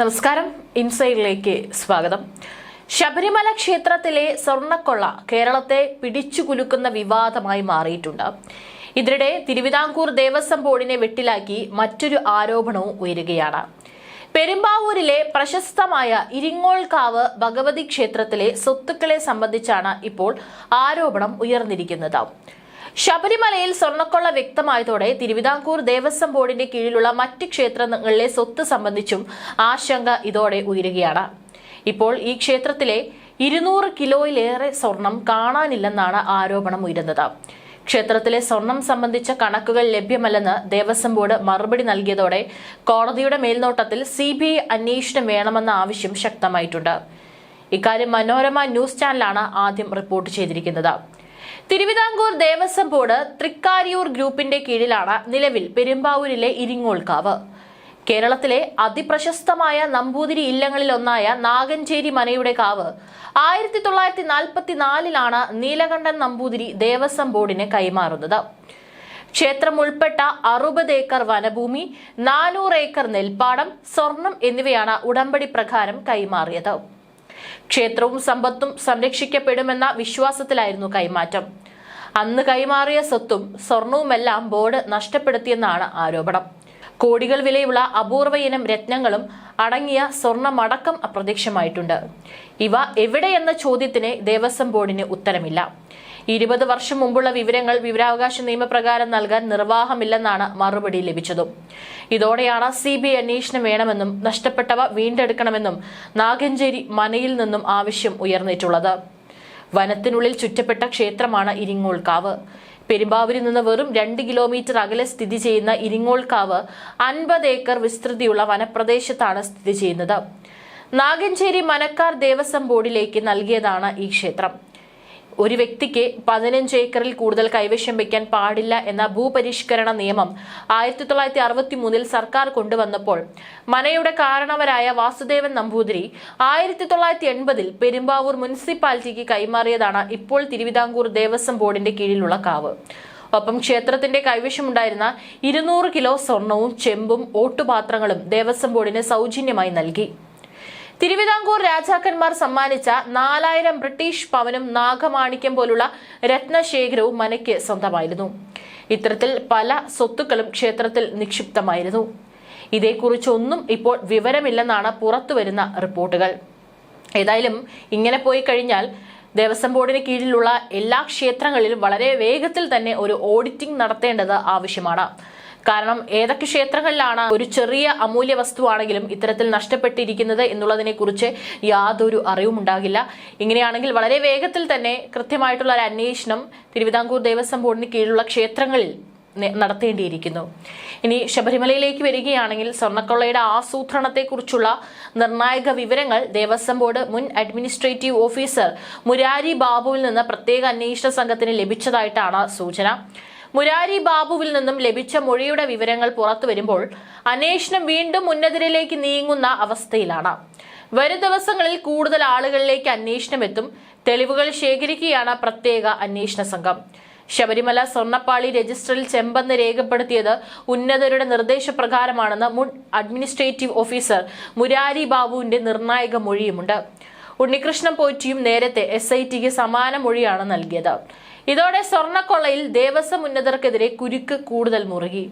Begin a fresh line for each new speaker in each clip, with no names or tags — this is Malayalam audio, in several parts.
നമസ്കാരം. ഇൻസൈഡിലേക്ക് സ്വാഗതം. ശബരിമല ക്ഷേത്രത്തിലെ സ്വർണക്കൊള്ള കേരളത്തെ പിടിച്ചുകുലുക്കുന്ന വിവാദമായി മാറിയിട്ടുണ്ട്. ഇതിനിടെ തിരുവിതാംകൂർ ദേവസ്വം ബോർഡിനെ വെട്ടിലാക്കി മറ്റൊരു ആരോപണവും ഉയരുകയാണ്. പെരുമ്പാവൂരിലെ പ്രശസ്തമായ ഇരിങ്ങോൾക്കാവ് ഭഗവതി ക്ഷേത്രത്തിലെ സ്വത്തുക്കളെ സംബന്ധിച്ചാണ് ഇപ്പോൾ ആരോപണം ഉയർന്നിരിക്കുന്നത്. ശബരിമലയിൽ സ്വർണക്കൊള്ള വ്യക്തമായതോടെ തിരുവിതാംകൂർ ദേവസ്വം ബോർഡിന്റെ കീഴിലുള്ള മറ്റ് ക്ഷേത്രങ്ങളിലെ സ്വത്ത് സംബന്ധിച്ചും ആശങ്ക ഇതോടെ ഉയരുകയാണ്. ഇപ്പോൾ ഈ ക്ഷേത്രത്തിലെ ഇരുന്നൂറ് കിലോയിലേറെ സ്വർണം കാണാനില്ലെന്നാണ് ആരോപണം ഉയരുന്നത്. ക്ഷേത്രത്തിലെ സ്വർണം സംബന്ധിച്ച കണക്കുകൾ ലഭ്യമല്ലെന്ന് ദേവസ്വം ബോർഡ് മറുപടി നൽകിയതോടെ കോടതിയുടെ മേൽനോട്ടത്തിൽ സി ബി അന്വേഷണം വേണമെന്ന ആവശ്യം ശക്തമായിട്ടുണ്ട്. ഇക്കാര്യം മനോരമ ന്യൂസ് ചാനലാണ് ആദ്യം റിപ്പോർട്ട് ചെയ്തിരിക്കുന്നത്. തിരുവിതാംകൂർ ദേവസ്വം ബോർഡ് തൃക്കാരിയൂർ ഗ്രൂപ്പിന്റെ കീഴിലാണ് നിലവിൽ പെരുമ്പാവൂരിലെ ഇരിങ്ങോൾക്കാവ്. കേരളത്തിലെ അതിപ്രശസ്തമായ നമ്പൂതിരി ഇല്ലങ്ങളിലൊന്നായ നാഗഞ്ചേരി മനയുടെ കാവ് ആയിരത്തി തൊള്ളായിരത്തി നാൽപ്പത്തിനാലിലാണ് നീലകണ്ഠൻ നമ്പൂതിരി ദേവസ്വം ബോർഡിന് കൈമാറുന്നത്. ക്ഷേത്രം ഉൾപ്പെട്ട അറുപത് ഏക്കർ വനഭൂമി നാനൂറ് ഏക്കർ നെൽപ്പാടം സ്വർണം എന്നിവയാണ് ഉടമ്പടി പ്രകാരം കൈമാറിയത്. ക്ഷേത്രവും സമ്പത്തും സംരക്ഷിക്കപ്പെടുമെന്ന വിശ്വാസത്തിലായിരുന്നു കൈമാറ്റം. അന്ന് കൈമാറിയ സ്വത്തും സ്വർണവുമെല്ലാം ബോർഡ് നഷ്ടപ്പെടുത്തിയെന്നാണ് ആരോപണം. കോടികൾ വിലയുള്ള അപൂർവ ഇനം രത്നങ്ങളും അടങ്ങിയ സ്വർണമടക്കം അപ്രത്യക്ഷമായിട്ടുണ്ട്. ഇവ എവിടെയെന്ന ചോദ്യത്തിന് ദേവസ്വം ബോർഡിന് ഉത്തരമില്ല. ഇരുപത് വർഷം മുമ്പുള്ള വിവരങ്ങൾ വിവരാവകാശ നിയമപ്രകാരം നൽകാൻ നിർവാഹമില്ലെന്നാണ് മറുപടി ലഭിച്ചതും. ഇതോടെയാണ് സി ബി അന്വേഷണം വേണമെന്നും നഷ്ടപ്പെട്ടവ വീണ്ടെടുക്കണമെന്നും നാഗഞ്ചേരി മനയിൽ നിന്നും ആവശ്യം ഉയർന്നിട്ടുള്ളത്. വനത്തിനുള്ളിൽ ചുറ്റപ്പെട്ട ക്ഷേത്രമാണ് ഇരിങ്ങോൾക്കാവ്. പെരുമ്പാവൂരിൽ നിന്ന് വെറും രണ്ട് കിലോമീറ്റർ അകലെ സ്ഥിതി ചെയ്യുന്ന ഇരിങ്ങോൾക്കാവ് അൻപത് ഏക്കർ വിസ്തൃതിയുള്ള വനപ്രദേശത്താണ് സ്ഥിതി ചെയ്യുന്നത്. നാഗഞ്ചേരി മനക്കാർ ദേവസ്വം ബോർഡിലേക്ക് നൽകിയതാണ് ഈ ക്ഷേത്രം. ഒരു വ്യക്തിക്ക് പതിനഞ്ച് ഏക്കറിൽ കൂടുതൽ കൈവശം വയ്ക്കാൻ പാടില്ല എന്ന ഭൂപരിഷ്കരണ നിയമം ആയിരത്തി തൊള്ളായിരത്തി അറുപത്തി മൂന്നിൽ സർക്കാർ കൊണ്ടുവന്നപ്പോൾ മനയുടെ കാരണവരായ വാസുദേവൻ നമ്പൂതിരി ആയിരത്തി തൊള്ളായിരത്തി എൺപതിൽ പെരുമ്പാവൂർ മുനിസിപ്പാലിറ്റിക്ക് കൈമാറിയതാണ് ഇപ്പോൾ തിരുവിതാംകൂർ ദേവസ്വം ബോർഡിന്റെ കീഴിലുള്ള കാവ്. ഒപ്പം ക്ഷേത്രത്തിന്റെ കൈവശമുണ്ടായിരുന്ന ഇരുന്നൂറ് കിലോ സ്വർണവും ചെമ്പും ഓട്ടുപാത്രങ്ങളും ദേവസ്വം ബോർഡിന് സൗജന്യമായി നൽകി. തിരുവിതാംകൂർ രാജാക്കന്മാർ സമ്മാനിച്ച നാലായിരം ബ്രിട്ടീഷ് പവനും നാഗമാണിക്യം പോലുള്ള രത്നശേഖരവും മനയ്ക്ക് സ്വന്തമായിരുന്നു. ഇത്തരത്തിൽ പല സ്വത്തുക്കളും ക്ഷേത്രത്തിൽ നിക്ഷിപ്തമായിരുന്നു. ഇതേക്കുറിച്ചൊന്നും ഇപ്പോൾ വിവരമില്ലെന്നാണ് പുറത്തുവരുന്ന റിപ്പോർട്ടുകൾ. ഏതായാലും ഇങ്ങനെ പോയി കഴിഞ്ഞാൽ ദേവസ്വം ബോർഡിന് കീഴിലുള്ള എല്ലാ ക്ഷേത്രങ്ങളിലും വളരെ വേഗത്തിൽ തന്നെ ഒരു ഓഡിറ്റിംഗ് നടത്തേണ്ടത് ആവശ്യമാണ്. കാരണം ഏതൊക്കെ ക്ഷേത്രങ്ങളിലാണ് ഒരു ചെറിയ അമൂല്യ വസ്തുവാണെങ്കിലും ഇത്തരത്തിൽ നഷ്ടപ്പെട്ടിരിക്കുന്നത് എന്നുള്ളതിനെ കുറിച്ച് യാതൊരു അറിവും ഉണ്ടാകില്ല. ഇങ്ങനെയാണെങ്കിൽ വളരെ വേഗത്തിൽ തന്നെ കൃത്യമായിട്ടുള്ള ഒരു അന്വേഷണം തിരുവിതാംകൂർ ദേവസ്വം ബോർഡിന് കീഴിലുള്ള ക്ഷേത്രങ്ങളിൽ നടത്തേണ്ടിയിരിക്കുന്നു. ഇനി ശബരിമലയിലേക്ക് വരികയാണെങ്കിൽ സ്വർണക്കൊള്ളയുടെ ആസൂത്രണത്തെക്കുറിച്ചുള്ള നിർണായക വിവരങ്ങൾ ദേവസ്വം ബോർഡ് മുൻ അഡ്മിനിസ്ട്രേറ്റീവ് ഓഫീസർ മുരാരി ബാബുവിൽ നിന്ന് പ്രത്യേക അന്വേഷണ സംഘത്തിന് ലഭിച്ചതായിട്ടാണ് സൂചന. മുരാരി ബാബുവിൽ നിന്നും ലഭിച്ച മൊഴിയുടെ വിവരങ്ങൾ പുറത്തു വരുമ്പോൾ അന്വേഷണം വീണ്ടും ഉന്നതരിലേക്ക് നീങ്ങുന്ന അവസ്ഥയിലാണ്. വരും ദിവസങ്ങളിൽ കൂടുതൽ ആളുകളിലേക്ക് അന്വേഷണം എത്തും. തെളിവുകൾ ശേഖരിക്കുകയാണ് പ്രത്യേക അന്വേഷണ സംഘം. ശബരിമല സ്വർണപ്പാളി രജിസ്റ്ററിൽ ചെമ്പെന്ന് രേഖപ്പെടുത്തിയത് ഉന്നതരുടെ നിർദ്ദേശപ്രകാരമാണെന്ന് മുൻ അഡ്മിനിസ്ട്രേറ്റീവ് ഓഫീസർ മുരാരി ബാബുവിന്റെ നിർണായക മൊഴിയുമുണ്ട്. ഉണ്ണികൃഷ്ണൻ പോറ്റിയും നേരത്തെ എസ് ഐ ടിക്ക് സമാന മൊഴിയാണ് നൽകിയത്. ഇതോടെ സ്വർണക്കൊള്ളയിൽ ദേവസ്വം ഉന്നതർക്കെതിരെ കുരുക്ക് കൂടുതൽ മുറുകി.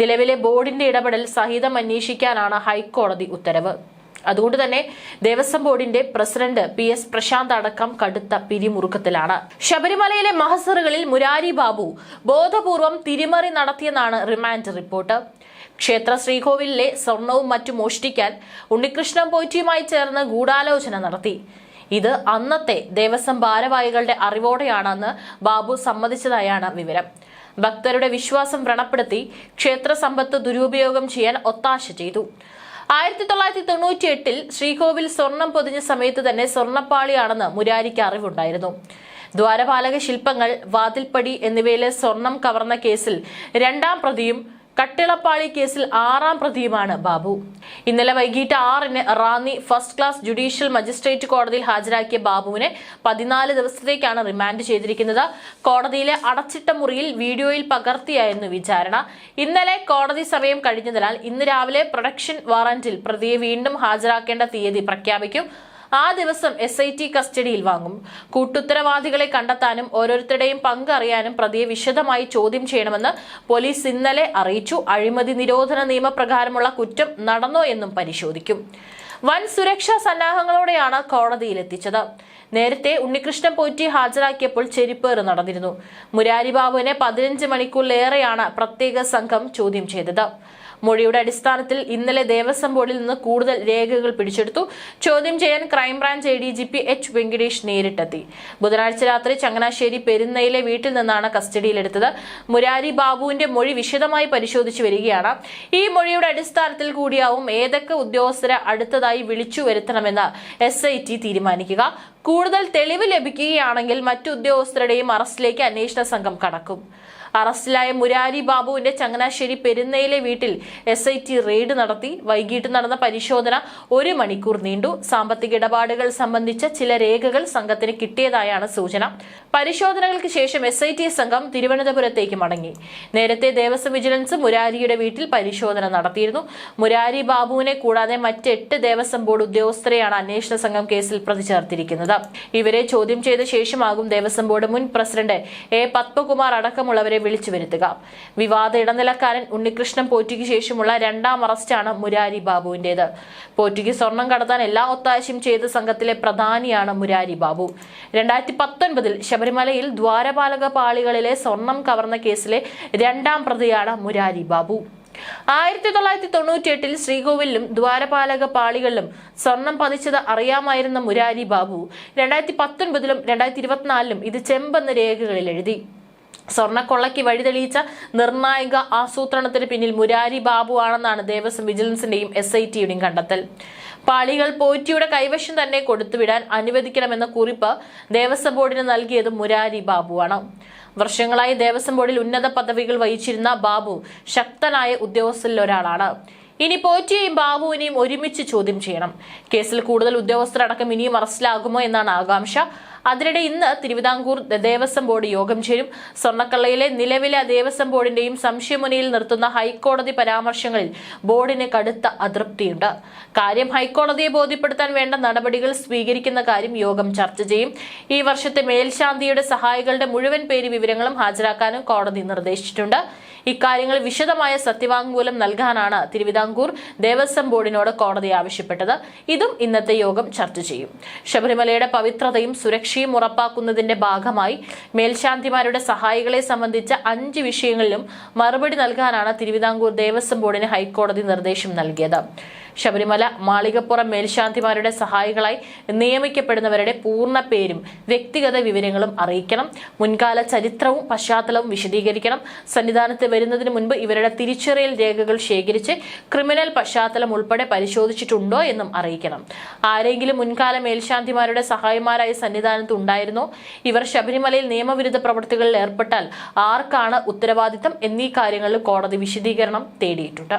നിലവിലെ ബോർഡിന്റെ ഇടപെടൽ സഹിതം അന്വേഷിക്കാനാണ് ഹൈക്കോടതി ഉത്തരവ്. അതുകൊണ്ട് തന്നെ ദേവസ്വം ബോർഡിന്റെ പ്രസിഡന്റ് പി എസ് പ്രശാന്ത് അടക്കം കടുത്ത പിരിമുറുക്കത്തിലാണ്. ശബരിമലയിലെ മഹസറുകളിൽ മുരാരി ബാബു ബോധപൂർവം തിരിമറി നടത്തിയെന്നാണ് റിമാൻഡ് റിപ്പോർട്ട്. ക്ഷേത്ര ശ്രീകോവിലിലെ സ്വർണവും മറ്റും മോഷ്ടിക്കാൻ ഉണ്ണികൃഷ്ണൻ പോറ്റിയുമായി ചേർന്ന് ഗൂഢാലോചന നടത്തി. ഇത് അന്നത്തെ ദേവസ്വം ഭാരവാഹികളുടെ അറിവോടെയാണെന്ന് ബാബു സമ്മതിച്ചതായാണ് വിവരം. ഭക്തരുടെ വിശ്വാസം വ്രണപ്പെടുത്തി ക്ഷേത്ര സമ്പത്ത് ദുരുപയോഗം ചെയ്യാൻ ഒത്താശ ചെയ്തു. ആയിരത്തി തൊള്ളായിരത്തി തൊണ്ണൂറ്റി എട്ടിൽ ശ്രീകോവിൽ സ്വർണം പൊതിഞ്ഞ സമയത്ത് തന്നെ സ്വർണപ്പാളിയാണെന്ന് മുരാരിക്ക് അറിവുണ്ടായിരുന്നു. ദ്വാരപാലക ശില്പങ്ങൾ വാതിൽപ്പടി എന്നിവയിലെ സ്വർണം കവർന്ന കേസിൽ രണ്ടാം പ്രതിയും കട്ടിളപ്പാളി കേസിൽ ആറാം പ്രതിയുമാണ് ബാബു. ഇന്നലെ വൈകിട്ട് ആറിന് Ranni first class judicial magistrate കോടതിയിൽ ഹാജരാക്കിയ ബാബുവിനെ പതിനാല് ദിവസത്തേക്കാണ് റിമാൻഡ് ചെയ്തിരിക്കുന്നത്. കോടതിയിലെ അടച്ചിട്ട മുറിയിൽ വീഡിയോയിൽ പകർത്തിയായിരുന്നു വിചാരണ. ഇന്നലെ കോടതി സമയം കഴിഞ്ഞതിനാൽ ഇന്ന് രാവിലെ പ്രൊഡക്ഷൻ വാറന്റിൽ പ്രതിയെ വീണ്ടും ഹാജരാക്കേണ്ട തീയതി പ്രഖ്യാപിക്കും. ആ ദിവസം എസ് ഐ ടി കസ്റ്റഡിയിൽ വാങ്ങും. കൂട്ടുത്തരവാദികളെ കണ്ടെത്താനും ഓരോരുത്തരുടെയും പങ്ക് അറിയാനും പ്രതിയെ വിശദമായി ചോദ്യം ചെയ്യണമെന്ന് പോലീസ് ഇന്നലെ അറിയിച്ചു. അഴിമതി നിരോധന നിയമപ്രകാരമുള്ള കുറ്റം നടന്നോ എന്നും പരിശോധിക്കും. വൻ സുരക്ഷാ സന്നാഹങ്ങളോടെയാണ് കോടതിയിലെത്തിച്ചത്. നേരത്തെ ഉണ്ണികൃഷ്ണൻ പോറ്റി ഹാജരാക്കിയപ്പോൾ ചെരിപ്പേറ് നടന്നിരുന്നു. മുരാരിബാബുവിനെ പതിനഞ്ച് മണിക്കൂറിലേറെയാണ് പ്രത്യേക സംഘം ചോദ്യം ചെയ്തത്. മൊഴിയുടെ അടിസ്ഥാനത്തിൽ ഇന്നലെ ദേവസ്വം ബോർഡിൽ നിന്ന് കൂടുതൽ രേഖകൾ പിടിച്ചെടുത്തു. ചോദ്യം ചെയ്യാൻ crime branch A D G P H Venkatesh നേരിട്ടെത്തി. ബുധനാഴ്ച രാത്രി ചങ്ങനാശ്ശേരി പെരുന്നയിലെ വീട്ടിൽ നിന്നാണ് കസ്റ്റഡിയിലെടുത്തത്. മുരാരി ബാബുവിന്റെ മൊഴി വിശദമായി പരിശോധിച്ചു വരികയാണ്. ഈ മൊഴിയുടെ അടിസ്ഥാനത്തിൽ കൂടിയാവും ഏതൊക്കെ ഉദ്യോഗസ്ഥരെ അടുത്തതായി വിളിച്ചു വരുത്തണമെന്ന് എസ് ഐ ടി തീരുമാനിക്കുക. കൂടുതൽ തെളിവ് ലഭിക്കുകയാണെങ്കിൽ മറ്റു ഉദ്യോഗസ്ഥരുടെയും അറസ്റ്റിലേക്ക് അന്വേഷണ സംഘം കടക്കും. അറസ്റ്റിലായ മുരാരി ബാബുവിന്റെ ചങ്ങനാശ്ശേരി പെരുന്നയിലെ വീട്ടിൽ എസ് ഐ ടി റെയ്ഡ് നടത്തി. വൈകിട്ട് നടന്ന പരിശോധന ഒരു മണിക്കൂർ നീണ്ടു. സാമ്പത്തിക ഇടപാടുകൾ സംബന്ധിച്ച ചില രേഖകൾ സംഘത്തിന് കിട്ടിയതായാണ് സൂചന. പരിശോധനകൾക്ക് ശേഷം എസ് ഐ ടി സംഘം തിരുവനന്തപുരത്തേക്ക് മടങ്ങി. നേരത്തെ ദേവസ്വം വിജിലൻസ് മുരാരിയുടെ വീട്ടിൽ പരിശോധന നടത്തിയിരുന്നു. മുരാരി ബാബുവിനെ കൂടാതെ മറ്റ് എട്ട് ദേവസ്വം ബോർഡ് ഉദ്യോഗസ്ഥരെയാണ് അന്വേഷണ സംഘം കേസിൽ പ്രതി ചേർത്തിരിക്കുന്നത് ഇവരെ ചോദ്യം ചെയ്ത ശേഷമാകും ദേവസ്വം ബോർഡ് മുൻ പ്രസിഡന്റ് എ പത്മകുമാർ അടക്കമുള്ളവരെ വിളിച്ചു വരുത്തുക. വിവാദ ഇടനിലക്കാരൻ ഉണ്ണികൃഷ്ണൻ പോറ്റിക്ക് ശേഷമുള്ള രണ്ടാം അറസ്റ്റാണ് മുരാരി ബാബുവിന്റേത്. പോറ്റിക്ക് സ്വർണം കടത്താൻ എല്ലാ ഒത്താശയും ചെയ്ത സംഘത്തിലെ പ്രധാനിയാണ് മുരാരി ബാബു. രണ്ടായിരത്തി പത്തൊൻപതിൽ ശബരിമലയിൽ ദ്വാരപാലക പാളികളിലെ സ്വർണം കവർന്ന കേസിലെ രണ്ടാം പ്രതിയാണ് മുരാരി ബാബു. ആയിരത്തി തൊള്ളായിരത്തി തൊണ്ണൂറ്റി എട്ടിൽ ശ്രീകോവിലും ദ്വാരപാലക പാളികളിലും സ്വർണം പതിച്ചത് അറിയാമായിരുന്ന മുരാരി ബാബു രണ്ടായിരത്തി പത്തൊൻപതിലും രണ്ടായിരത്തി ഇരുപത്തിനാലിലും ഇത് ചെമ്പെന്ന രേഖകളിൽ എഴുതി. സ്വർണക്കൊള്ളയ്ക്ക് വഴിതെളിയിച്ച നിർണായക ആസൂത്രണത്തിന് പിന്നിൽ മുരാരി ബാബു ആണെന്നാണ് ദേവസ്വം വിജിലൻസിന്റെയും എസ് ഐ ടിയുടെയും കണ്ടെത്തൽ. പാളികൾ പോറ്റിയുടെ കൈവശം തന്നെ കൊടുത്തുവിടാൻ അനുവദിക്കണമെന്ന കുറിപ്പ് ദേവസ്വം ബോർഡിന് നൽകിയത് മുരാരി ബാബുവാണ്. വർഷങ്ങളായി ദേവസ്വം ബോർഡിൽ ഉന്നത പദവികൾ വഹിച്ചിരുന്ന ബാബു ശക്തനായ ഉദ്യോഗസ്ഥരിൽ ഒരാളാണ് ഇനി പോറ്റിയെയും ബാബുവിനെയും ഒരുമിച്ച് ചോദ്യം ചെയ്യണം. കേസിൽ കൂടുതൽ ഉദ്യോഗസ്ഥരടക്കം ഇനിയും അറസ്റ്റിലാകുമോ എന്നാണ് ആകാംക്ഷ. അതിനിടെ ഇന്ന് തിരുവിതാംകൂർ ദേവസ്വം ബോർഡ് യോഗം ചേരും. സ്വർണക്കള്ളയിലെ നിലവിലെ ദേവസ്വം ബോർഡിന്റെയും സംശയമുനയിൽ നിർത്തുന്ന ഹൈക്കോടതി പരാമർശങ്ങളിൽ ബോർഡിന് കടുത്ത അതൃപ്തിയുണ്ട്. കാര്യം ഹൈക്കോടതിയെ ബോധ്യപ്പെടുത്താൻ വേണ്ട നടപടികൾ സ്വീകരിക്കുന്ന കാര്യം യോഗം ചർച്ച ചെയ്യും. ഈ വർഷത്തെ മേൽശാന്തിയുടെ സഹായികളുടെ മുഴുവൻ പേര് വിവരങ്ങളും ഹാജരാക്കാനും കോടതി നിർദ്ദേശിച്ചിട്ടുണ്ട്. ഇക്കാര്യങ്ങൾ വിശദമായ സത്യവാങ്മൂലം നൽകാനാണ് തിരുവിതാംകൂർ ദേവസ്വം ബോർഡിനോട് കോടതി ആവശ്യപ്പെട്ടത്. ഇതും ഇന്നത്തെ യോഗം ചർച്ച ചെയ്യും. ശബരിമലയുടെ പവിത്രതയും സുരക്ഷയും ഉറപ്പാക്കുന്നതിന്റെ ഭാഗമായി മേൽശാന്തിമാരുടെ സഹായികളെ സംബന്ധിച്ച അഞ്ച് വിഷയങ്ങളിലും മറുപടി നൽകാനാണ് തിരുവിതാംകൂർ ദേവസ്വം ബോർഡിന് ഹൈക്കോടതി നിർദ്ദേശം നൽകിയത്. ശബരിമല മാളികപ്പുറം മേൽശാന്തിമാരുടെ സഹായികളായി നിയമിക്കപ്പെടുന്നവരുടെ പൂർണ പേരും വ്യക്തിഗത വിവരങ്ങളും അറിയിക്കണം. മുൻകാല ചരിത്രവും പശ്ചാത്തലവും വിശദീകരിക്കണം. സന്നിധാനത്ത് വരുന്നതിന് മുൻപ് ഇവരുടെ തിരിച്ചറിയൽ രേഖകൾ ശേഖരിച്ച് ക്രിമിനൽ പശ്ചാത്തലം ഉൾപ്പെടെ പരിശോധിച്ചിട്ടുണ്ടോ എന്നും അറിയിക്കണം. ആരെങ്കിലും മുൻകാല മേൽശാന്തിമാരുടെ സഹായിമാരായി സന്നിധാനത്ത് ഉണ്ടായിരുന്നോ? ഇവർ ശബരിമലയിൽ നിയമവിരുദ്ധ പ്രവൃത്തികളിൽ ഏർപ്പെട്ടാൽ ആർക്കാണ് ഉത്തരവാദിത്തം എന്നീ കാര്യങ്ങളിൽ കോടതി വിശദീകരണം തേടിയിട്ടുണ്ട്.